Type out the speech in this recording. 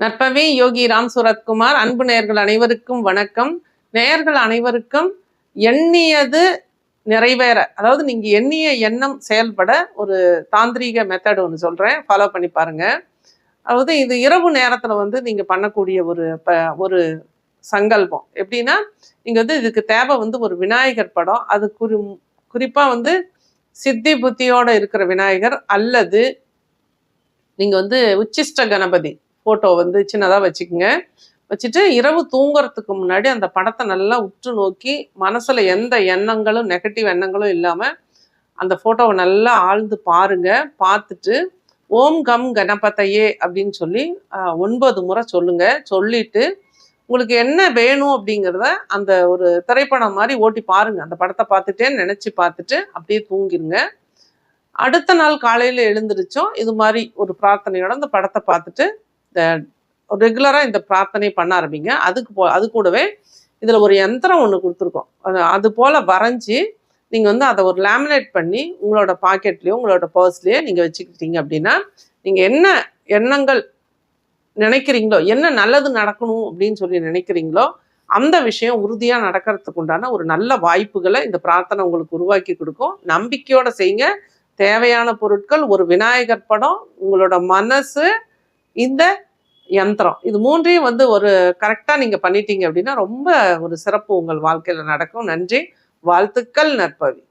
நற்பவே யோகி ராம் சுரத்குமார். அன்பு நேயர்கள் அனைவருக்கும் வணக்கம். நேயர்கள் அனைவருக்கும் எண்ணியது நிறைவேற அதாவது நீங்க எண்ணிய எண்ணம் செயல்பட ஒரு தாந்திரீக மெத்தட் ஒன்று சொல்றேன். ஃபாலோ பண்ணி பாருங்க. அதாவது இது இரவு நேரத்துல வந்து நீங்க பண்ணக்கூடிய ஒரு ப ஒரு சங்கல்பம். எப்படின்னா நீங்க வந்து இதுக்கு தேவை வந்து ஒரு விநாயகர் படம். அது குறி குறிப்பா வந்து சித்தி புத்தியோட இருக்கிற விநாயகர் அல்லது நீங்க வந்து உச்சிஷ்ட கணபதி. ஃபோட்டோ வந்து சின்னதாக வச்சுக்கோங்க. வச்சுட்டு இரவு தூங்குறதுக்கு முன்னாடி அந்த படத்தை நல்லா உற்று நோக்கி மனசில் எந்த எண்ணங்களும் நெகட்டிவ் எண்ணங்களும் இல்லாமல் அந்த ஃபோட்டோவை நல்லா ஆழ்ந்து பாருங்க. பார்த்துட்டு ஓம் கம் கணபதையே அப்படின்னு சொல்லி ஒன்பது முறை சொல்லுங்கள் சொல்லிட்டு உங்களுக்கு என்ன வேணும் அப்படிங்கிறத அந்த ஒரு திரைப்படம் மாதிரி ஓட்டி பாருங்கள் அந்த படத்தை பார்த்துட்டே நினச்சி பார்த்துட்டு அப்படியே தூங்கிருங்க. அடுத்த நாள் காலையில் எழுந்திரிச்சோம். இது மாதிரி ஒரு பிரார்த்தனையோட அந்த படத்தை பார்த்துட்டு ரெகுலராக இந்த பிரார்த்தனை பண்ண ஆரம்பிங்க. அதுக்கு போ அது கூடவே இதில் ஒரு யந்திரம் ஒன்று கொடுத்துருக்கோம். அது அது போல் வரைஞ்சி நீங்கள் வந்து அதை ஒரு லேமினேட் பண்ணி உங்களோட பாக்கெட்லேயோ உங்களோட பர்ஸ்லேயோ நீங்கள் வச்சுக்கிட்டீங்க அப்படின்னா நீங்கள் என்ன எண்ணங்கள் நினைக்கிறீங்களோ என்ன நல்லது நடக்கணும் அப்படின்னு சொல்லி நினைக்கிறீங்களோ அந்த விஷயம் உறுதியாக நடக்கிறதுக்கு உண்டான ஒரு நல்ல வாய்ப்புகளை இந்த பிரார்த்தனை உங்களுக்கு உருவாக்கி கொடுக்கும். நம்பிக்கையோடு செய்யுங்க. தேவையான பொருட்கள் ஒரு விநாயகர் படம் உங்களோட மனசு இந்த யந்திரம். இது மூன்றையும் வந்து ஒரு கரெக்டாக நீங்கள் பண்ணிட்டீங்க அப்படின்னா ரொம்ப ஒரு சிறப்பு உங்கள் வாழ்க்கையில் நடக்கும். நன்றி. வாழ்த்துக்கள் நற்பவி.